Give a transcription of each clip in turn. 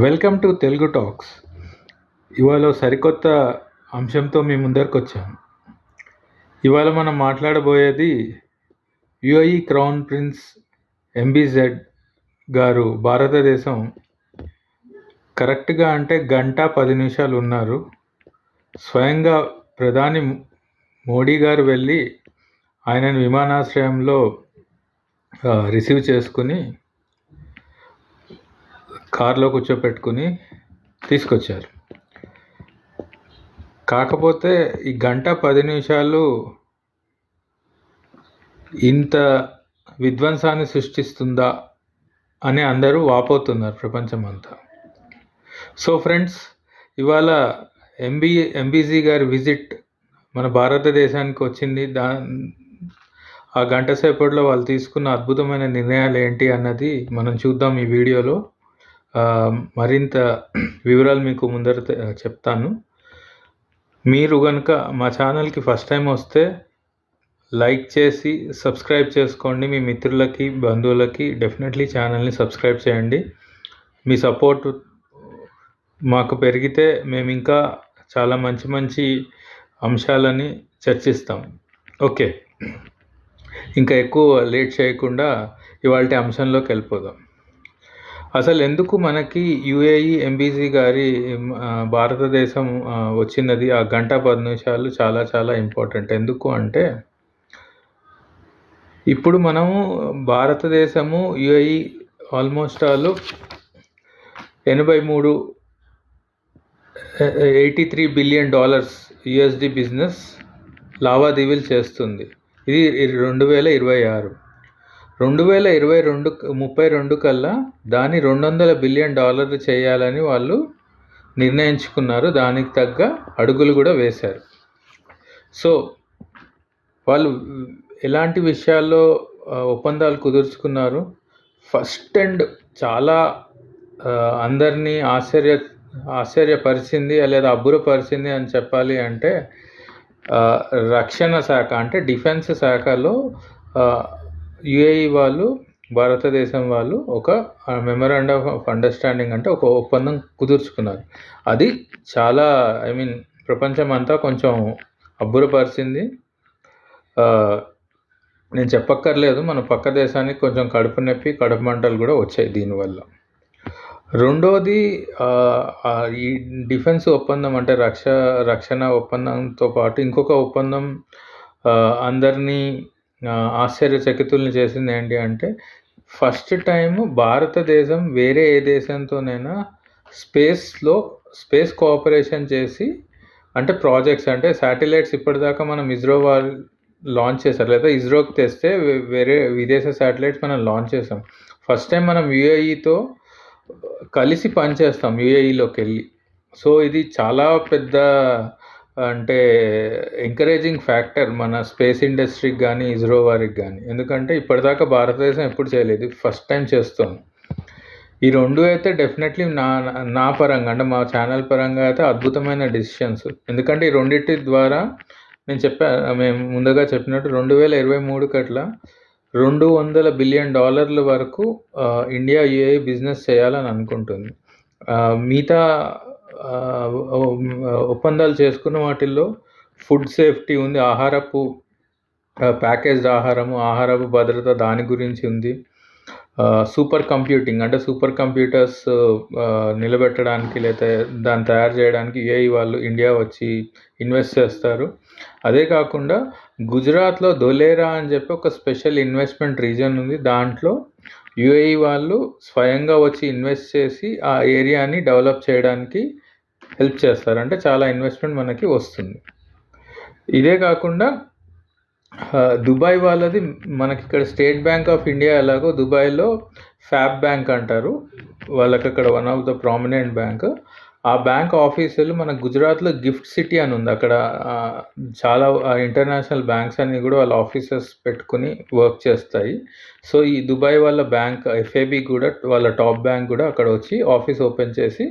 Welcome to Telugu talks. ఇవాళ సరికొత్త అంశంతో మీ ముందరికి వచ్చాం. ఇవాళ మనం మాట్లాడబోయేది యుఐ క్రౌన్ ప్రిన్స్ ఎంబీజెడ్ గారు భారతదేశం కరెక్ట్గా అంటే గంట పది నిమిషాలు ఉన్నారు. స్వయంగా ప్రధాని మోడీ గారు వెళ్ళి ఆయనను విమానాశ్రయంలో రిసీవ్ చేసుకుని కారులో కూర్చోపెట్టుకుని తీసుకొచ్చారు. కాకపోతే ఈ గంట పది నిమిషాలు ఇంత విధ్వంసాన్ని సృష్టిస్తుందా అని అందరూ వాపోతున్నారు ప్రపంచమంతా. సో ఫ్రెండ్స్ ఇవాళ ఎంబీ ఎంబీజీ గారి విజిట్ మన భారతదేశానికి వచ్చింది. దా ఆ గంట సేపట్లో వాళ్ళు తీసుకున్న అద్భుతమైన నిర్ణయాలు ఏంటి అన్నది మనం చూద్దాం ఈ వీడియోలో. మరింత వివరాలు మీకు ముందర చెప్తాను. మీరు కనుక మా ఛానల్కి ఫస్ట్ టైం వస్తే లైక్ చేసి సబ్స్క్రైబ్ చేసుకోండి. మీ మిత్రులకి బంధువులకి డెఫినెట్లీ ఛానల్ని సబ్స్క్రైబ్ చేయండి. మీ సపోర్ట్ మాకు పెరిగితే మేము ఇంకా చాలా మంచి మంచి అంశాలని చర్చిస్తాం. ఓకే. ఇంకా ఎక్కువ లేట్ చేయకుండా ఇవాళ అంశంలోకి వెళ్ళిపోదాం. అసలు ఎందుకు మనకి యుఏఈ ఎంబీసీ గారి భారతదేశం వచ్చినది ఆ గంట పది నిమిషాలు చాలా చాలా ఇంపార్టెంట్. ఎందుకు అంటే ఇప్పుడు మనము భారతదేశము యుఏఈ ఆల్మోస్ట్ ఆల్ ఎనభై మూడు eighty three billion dollars USD business లావాదేవీలు చేస్తుంది. ఇది రెండు వేల ఇరవై ఆరు. రెండు వేల ఇరవై రెండు ముప్పై రెండు కల్లా దాని రెండు వందల బిలియన్ డాలర్లు చేయాలని వాళ్ళు నిర్ణయించుకున్నారు. దానికి తగ్గ అడుగులు కూడా వేశారు. సో వాళ్ళు ఎలాంటి విషయాల్లో ఒప్పందాలు కుదుర్చుకున్నారు? ఫస్ట్ అండ్ చాలా అందరినీ ఆశ్చర్య ఆశ్చర్యపరిచింది లేదా అబ్బురపరిచింది అని చెప్పాలి అంటే రక్షణ శాఖ అంటే డిఫెన్స్ శాఖలో యుఏఈ వాళ్ళు భారతదేశం వాళ్ళు ఒక మెమరాండమ్ ఆఫ్ అండర్స్టాండింగ్ అంటే ఒక ఒప్పందం కుదుర్చుకున్నారు. అది చాలా ఐ మీన్ ప్రపంచం అంతా కొంచెం అబ్బురపరిచింది. నేను చెప్పక్కర్లేదు మన పక్క దేశానికి కొంచెం కడుపు నొప్పి కడుపు మంటలు కూడా వచ్చాయి దీనివల్ల. రెండోది ఈ డిఫెన్స్ ఒప్పందం అంటే రక్ష రక్షణ ఒప్పందంతో పాటు ఇంకొక ఒప్పందం అందరినీ ఆశ్చర్యచకితుల్ని చేసింది ఏంటి అంటే ఫస్ట్ టైం భారతదేశం వేరే ఏ దేశంతోనైనా స్పేస్లో స్పేస్ కోఆపరేషన్ చేసి అంటే ప్రాజెక్ట్స్ అంటే శాటిలైట్స్ ఇప్పటిదాకా మనం ఇస్రో వాళ్ళు లాంచ్ చేశారు లేదా ఇస్రోకి తెస్తే వేరే విదేశ శాటిలైట్స్ మనం లాంచ్ చేసాం ఫస్ట్ టైం మనం యుఏఈతో కలిసి పనిచేస్తాం యుఏఈలోకి వెళ్ళి సో ఇది చాలా పెద్ద అంటే ఎంకరేజింగ్ ఫ్యాక్టర్ మన స్పేస్ ఇండస్ట్రీకి కానీ ఇస్రో వారికి కానీ ఎందుకంటే ఇప్పటిదాకా భారతదేశం ఎప్పుడు చేయలేదు. ఫస్ట్ టైం చేస్తాం ఈ రెండు అయితే డెఫినెట్లీ నా నా పరంగా అంటే మా ఛానల్ పరంగా అయితే అద్భుతమైన డిసిషన్స్ ఎందుకంటే ఈ రెండింటి ద్వారా నేను చెప్పా మేము ముందుగా చెప్పినట్టు రెండు వేల ఇరవై మూడు కట్ల రెండు వందల బిలియన్ డాలర్ల వరకు ఇండియా యుఏ బిజినెస్ చేయాలని అనుకుంటుంది. మిగతా ఒప్పందాలు చేసుకున్న వాటిల్లో ఫుడ్ సేఫ్టీ ఉంది ఆహారపు ప్యాకేజ్డ్ ఆహారము ఆహారపు భద్రత దాని గురించి ఉంది. సూపర్ కంప్యూటింగ్ అంటే సూపర్ కంప్యూటర్స్ నిలబెట్టడానికి లేదా దాన్ని తయారు చేయడానికి ఏఐ వాళ్ళు ఇండియా వచ్చి ఇన్వెస్ట్ చేస్తారు. అదే కాకుండా గుజరాత్లో దొలేరా అని చెప్పి ఒక స్పెషల్ ఇన్వెస్ట్మెంట్ రీజన్ ఉంది. దాంట్లో యుఏఈ వాళ్ళు స్వయంగా వచ్చి ఇన్వెస్ట్ చేసి ఆ ఏరియాని డెవలప్ చేయడానికి హెల్ప్ చేస్తారు. అంటే చాలా ఇన్వెస్ట్మెంట్ మనకి వస్తుంది. ఇదే కాకుండా దుబాయ్ వాళ్ళది మనకి ఇక్కడ స్టేట్ బ్యాంక్ ఆఫ్ ఇండియా ఎలాగో దుబాయ్లో ఫ్యాబ్ బ్యాంక్ అంటారు. వాళ్ళకి అక్కడ one of the prominent bank. ఆ బ్యాంక్ ఆఫీసులు మన గుజరాత్లో గిఫ్ట్ సిటీ అని ఉంది. అక్కడ చాలా ఇంటర్నేషనల్ బ్యాంక్స్ అన్ని కూడా వాళ్ళ ఆఫీసెస్ పెట్టుకుని వర్క్ చేస్తాయి. సో ఈ దుబాయ్ వాళ్ళ బ్యాంక్ ఎఫ్ఏబి కూడా వాళ్ళ టాప్ బ్యాంక్ కూడా అక్కడ వచ్చి ఆఫీస్ ఓపెన్ చేసి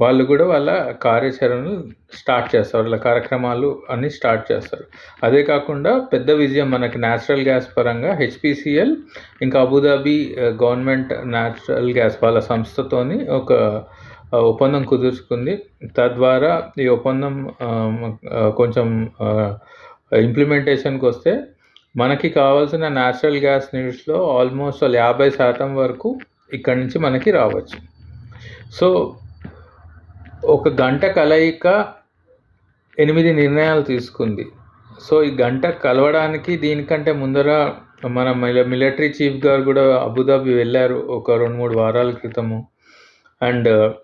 వాళ్ళు కూడా వాళ్ళ కార్యాచరణలు స్టార్ట్ చేస్తారు. వాళ్ళ కార్యక్రమాలు అన్నీ స్టార్ట్ చేస్తారు. అదే కాకుండా పెద్ద విజయం మనకి న్యాచురల్ గ్యాస్ పరంగా హెచ్పిసిఎల్ ఇంకా Abu Dhabi government natural gas వాళ్ళ సంస్థతోని ఒక uh, ఒప్పందం కుదుర్చుకుంది. తద్వారా ఈ ఒప్పందం um, uh, కొంచెం uh, ఇంప్లిమెంటేషన్కి వస్తే మనకి కావాల్సిన న్యాచురల్ గ్యాస్ నీడ్స్లో ఆల్మోస్ట్ యాభై శాతం వరకు ఇక్కడి నుంచి మనకి రావచ్చు. సో ఒక గంట కలయిక ఎనిమిది నిర్ణయాలు తీసుకుంది. సో ఈ గంట కలవడానికి దీనికంటే ముందర మన మిలిటరీ చీఫ్ గారు కూడా అబుదాబి వెళ్ళారు ఒక రెండు మూడు వారాల క్రితము. అండ్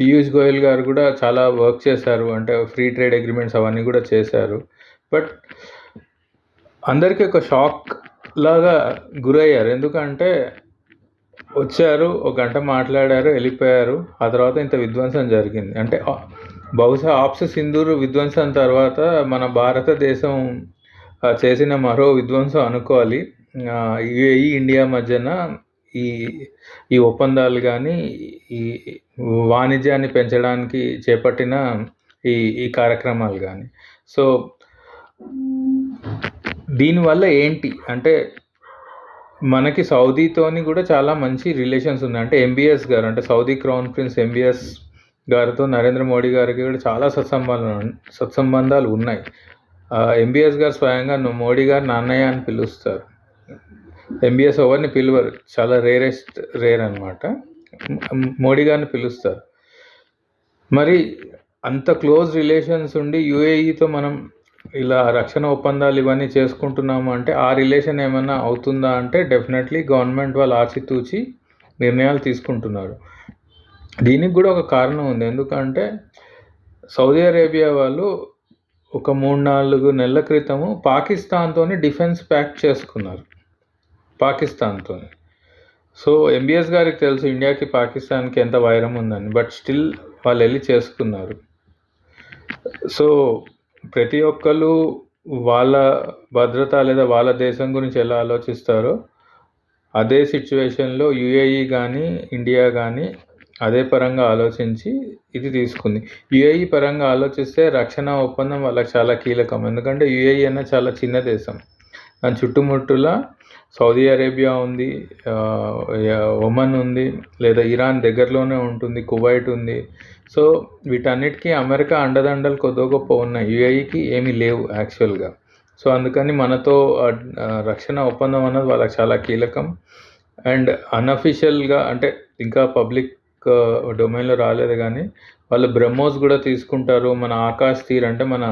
పీయూష్ గోయల్ గారు కూడా చాలా వర్క్ చేశారు. అంటే ఫ్రీ ట్రేడ్ అగ్రిమెంట్స్ అవన్నీ కూడా చేశారు. బట్ అందరికీ ఒక షాక్ లాగా గురయ్యారు. ఎందుకంటే వచ్చారు ఒక గంట మాట్లాడారు వెళ్ళిపోయారు. ఆ తర్వాత ఇంత విధ్వంసం జరిగింది. అంటే బహుశా ఆప్స్ సింధూరు విధ్వంసం తర్వాత మన భారతదేశం చేసిన మరో విధ్వంసం అనుకోవాలి. యుఏఈ ఇండియా మధ్యన ఈ ఈ ఒప్పందాలు కానీ ఈ వాణిజ్యాన్ని పెంచడానికి చేపట్టిన ఈ ఈ కార్యక్రమాలు కానీ సో దీనివల్ల ఏంటి? అంటే మనకి సౌదీతోని కూడా చాలా మంచి రిలేషన్స్ ఉన్నాయి. అంటే ఎంబీఎస్ గారు అంటే సౌదీ క్రౌన్ ప్రిన్స్ ఎంబీఎస్ గారితో నరేంద్ర మోడీ గారికి కూడా చాలా సత్సంబంధాలు సత్సంబంధాలు ఉన్నాయి. ఎంబీఎస్ గారు స్వయంగా మోడీ గారు నాన్నయ్య అని పిలుస్తారు. ఎంబీఎస్ ఎవరిని పిలువరు. చాలా రేరెస్ట్ రేర్ అనమాట మోడీ గారిని పిలుస్తారు. మరి అంత క్లోజ్ రిలేషన్స్ ఉండి యుఏఈతో మనం ఇలా రక్షణ ఒప్పందాలు ఇవన్నీ చేసుకుంటున్నాము అంటే ఆ రిలేషన్ ఏమైనా అవుతుందా అంటే డెఫినెట్లీ గవర్నమెంట్ వాళ్ళు ఆచితూచి నిర్ణయాలు తీసుకుంటున్నారు. దీనికి కూడా ఒక కారణం ఉంది. ఎందుకంటే సౌదీ అరేబియా వాళ్ళు ఒక మూడు నాలుగు నెలల క్రితము పాకిస్తాన్తో డిఫెన్స్ ప్యాక్ట్ చేసుకున్నారు. పాకిస్తాన్తో సో ఎంబీఎస్ గారికి తెలుసు ఇండియాకి పాకిస్తాన్కి ఎంత వైరం ఉందని. బట్ స్టిల్ వాళ్ళు వెళ్ళి చేసుకున్నారు. సో ప్రతి ఒక్కరు వాళ్ళ భద్రత లేదా వాళ్ళ దేశం గురించి ఎలా ఆలోచిస్తారో అదే సిచ్యువేషన్లో యుఏఈ కానీ ఇండియా కానీ అదే పరంగా ఆలోచించి ఇది తీసుకుంది. యుఏఈ పరంగా ఆలోచిస్తే రక్షణ ఒప్పందం వాళ్ళకి చాలా కీలకం. ఎందుకంటే యుఏఈ అన్న చాలా చిన్న దేశం. దాని చుట్టుముట్టులా సౌదీ అరేబియా ఉంది ఒమన్ ఉంది లేదా ఇరాన్ దగ్గరలోనే ఉంటుంది కువైట్ ఉంది సో వీటన్నిటికీ అమెరికా అండదండలు కొద్దో గొప్ప ఉన్నాయి. యుఏఈకి ఏమీ లేవు యాక్చువల్గా. సో అందుకని మనతో రక్షణ ఒప్పందం అన్నది వాళ్ళకి చాలా కీలకం. అండ్ అన్అఫీషియల్గా అంటే ఇంకా పబ్లిక్ డొమైన్లో రాలేదు కానీ వాళ్ళు బ్రహ్మోస్ కూడా తీసుకుంటారు. మన ఆకాశ్ తీర్ అంటే మన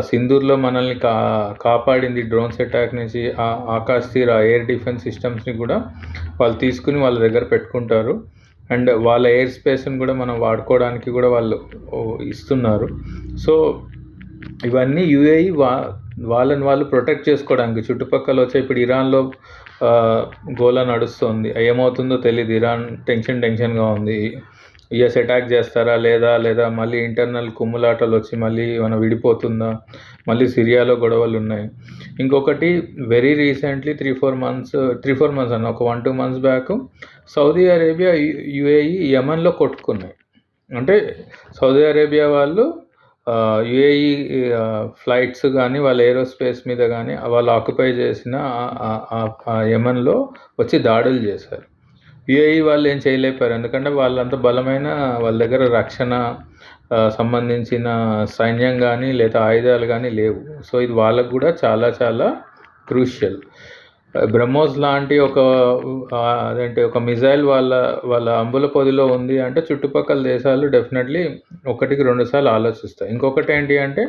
సింధూర్లో మనల్ని కా కాపాడింది డ్రోన్స్ అటాక్ నుంచి. ఆ ఆకాశ్ తీర్ ఆ ఎయిర్ డిఫెన్స్ సిస్టమ్స్ని కూడా వాళ్ళు తీసుకుని వాళ్ళ దగ్గర పెట్టుకుంటారు. అండ్ వాళ్ళ ఎయిర్ స్పేస్ని కూడా మనం వాడుకోవడానికి కూడా వాళ్ళు ఇస్తున్నారు. సో ఇవన్నీ యుఏఈ వా వాళ్ళని వాళ్ళు ప్రొటెక్ట్ చేసుకోవడానికి. చుట్టుపక్కల వచ్చే ఇప్పుడు ఇరాన్లో ఆ, గోలా నడుస్తుంది. ఏమవుతుందో తెలియదు ఇరాన్ టెన్షన్ టెన్షన్గా ఉంది. యుఎస్ అటాక్ చేస్తారా లేదా? లేదా మళ్ళీ ఇంటర్నల్ కుమ్ములాటలు వచ్చి మళ్ళీ మనం విడిపోతుందా? మళ్ళీ సిరియాలో గొడవలు ఉన్నాయి. ఇంకొకటి very recently three four months three four months అన్న ఒక one two months back Saudi Arabia UAE యమన్లో కొట్టుకున్నాయి. అంటే సౌదీ అరేబియా వాళ్ళు యుఏఈ ఫ్లైట్స్ కానీ వాళ్ళ ఏరోస్పేస్ మీద కానీ వాళ్ళు ఆక్యుపై చేసిన ఆ యమన్లో వచ్చి దాడులు చేశారు. యుఏఈ వాళ్ళు ఏం చేయలేపారు ఎందుకంటే వాళ్ళంత బలమైన వాళ్ళ దగ్గర రక్షణ సంబంధించిన సైన్యం కానీ లేదా ఆయుధాలు కానీ లేవు. సో ఇది వాళ్ళకు కూడా చాలా చాలా క్రూషియల్. బ్రహ్మోస్ లాంటి ఒక అదేంటి ఒక మిజైల్ వాళ్ళ వాళ్ళ అంబుల పొదిలో ఉంది అంటే చుట్టుపక్కల దేశాలు డెఫినెట్లీ ఒకటికి రెండు సార్లు ఆలోచిస్తాయి. ఇంకొకటి ఏంటి అంటే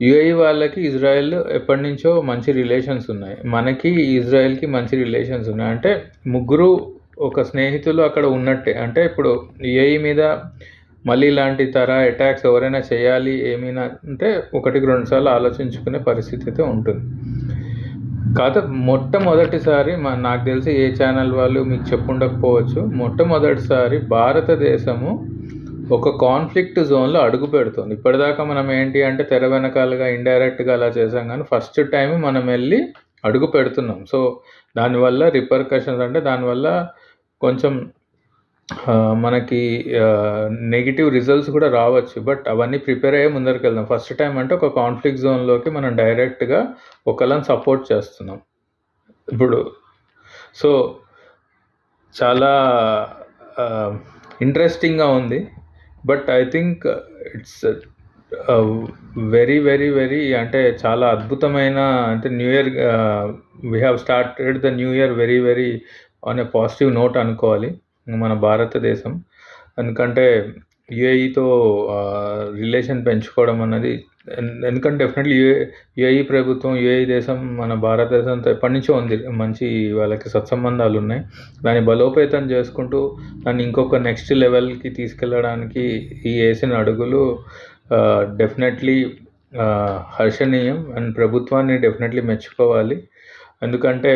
యుఏఈ వాళ్ళకి ఇజ్రాయెల్ ఎప్పటి నుంచో మంచి రిలేషన్స్ ఉన్నాయి. మనకి ఇజ్రాయెల్కి మంచి రిలేషన్స్ ఉన్నాయి. అంటే ముగ్గురు ఒక స్నేహితులు అక్కడ ఉన్నట్టే. అంటే ఇప్పుడు ఏఐ మీద మళ్ళీ ఇలాంటి తర అటాక్స్ ఎవరైనా చేయాలి ఏమైనా అంటే ఒకటికి రెండు సార్లు ఆలోచించుకునే పరిస్థితి అయితే ఉంటుంది. కాదు మొట్టమొదటిసారి మా నాకు తెలిసి ఏ ఛానల్ వాళ్ళు మీకు చెప్పుండకపోవచ్చు మొట్టమొదటిసారి భారతదేశము ఒక కాన్ఫ్లిక్ట్ జోన్లో అడుగు పెడుతుంది. ఇప్పటిదాకా మనం ఏంటి అంటే తెర వెనకాలుగా ఇండైరెక్ట్గా అలా చేసాం కానీ ఫస్ట్ టైం మనం వెళ్ళి అడుగు పెడుతున్నాం. సో దానివల్ల రిపర్కషన్స్ అంటే దానివల్ల కొంచెం మనకి నెగిటివ్ రిజల్ట్స్ కూడా రావచ్చు. బట్ అవన్నీ ప్రిపేర్ అయ్యే ముందరికి వెళ్దాం. ఫస్ట్ టైం అంటే ఒక కాన్ఫ్లిక్ట్ జోన్లోకి మనం డైరెక్ట్గా ఒకళ్ళని సపోర్ట్ చేస్తున్నాం. ఇప్పుడు సో చాలా ఇంట్రెస్టింగ్గా ఉంది. But I think it's very very very అంటే చాలా అద్భుతమైన అంటే new year we have started the new year very very on a positive note అనుకోవాలి. మన భారతదేశం. ఎందుకంటే యుఏఈతో రిలేషన్ పెంచుకోవడం అన్నది ఎందుకంటే డెఫినెట్లీ యుఏ యుఏఈ ప్రభుత్వం యుఏఈ దేశం మన భారతదేశంతో ఎప్పటి నుంచో ఉంది. మంచి వాళ్ళకి సత్సంబంధాలు ఉన్నాయి. దాన్ని బలోపేతం చేసుకుంటూ దాన్ని ఇంకొక నెక్స్ట్ లెవెల్కి తీసుకెళ్ళడానికి ఈ వేసిన అడుగులు డెఫినెట్లీ హర్షణీయం అండ్ ప్రభుత్వాన్ని డెఫినెట్లీ మెచ్చుకోవాలి. ఎందుకంటే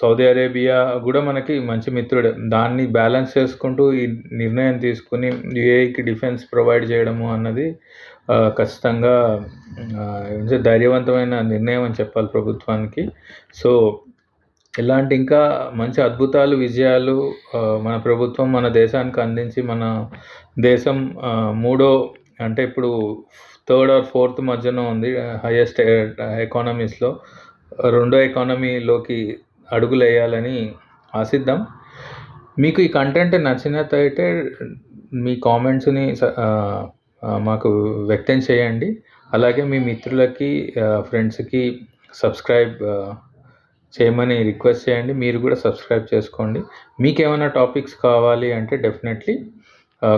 సౌదీ అరేబియా కూడా మనకి మంచి మిత్రుడే. దాన్ని బ్యాలెన్స్ చేసుకుంటూ ఈ నిర్ణయం తీసుకుని యుఏఈకి డిఫెన్స్ ప్రొవైడ్ చేయడము అన్నది ఖచ్చితంగా ధైర్యవంతమైన నిర్ణయం అని చెప్పాలి ప్రభుత్వానికి. సో ఇలాంటి ఇంకా మంచి అద్భుతాలు విజయాలు మన ప్రభుత్వం మన దేశానికి అందించి మన దేశం మూడో అంటే ఇప్పుడు థర్డ్ ఆర్ ఫోర్త్ మధ్యన ఉంది హైయెస్ట్ ఎకానమీస్లో. రెండో ఎకానమీలోకి అడుగులేయాలని ఆశిద్దాం. మీకు ఈ కంటెంట్ నచ్చినట్టయితే మీ కామెంట్స్ని స- మాకు వ్యక్తం చేయండి. అలాగే మీ మిత్రులకి ఫ్రెండ్స్కి సబ్స్క్రైబ్ చేయమని రిక్వెస్ట్ చేయండి. మీరు కూడా సబ్స్క్రైబ్ చేసుకోండి. మీకు ఏమైనా టాపిక్స్ కావాలి అంటే డెఫినెట్లీ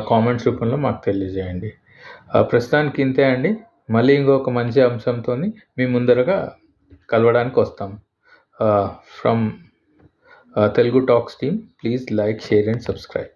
కామెంట్స్ రూపంలో మాకు తెలియజేయండి. ప్రస్తుతానికి ఇంతే అండి. మళ్ళీ ఇంకొక మంచి అంశంతో మీ ముందరగా కలవడానికి వస్తాం. Uh, from uh, Telugu Talks team. Please like, share, and subscribe.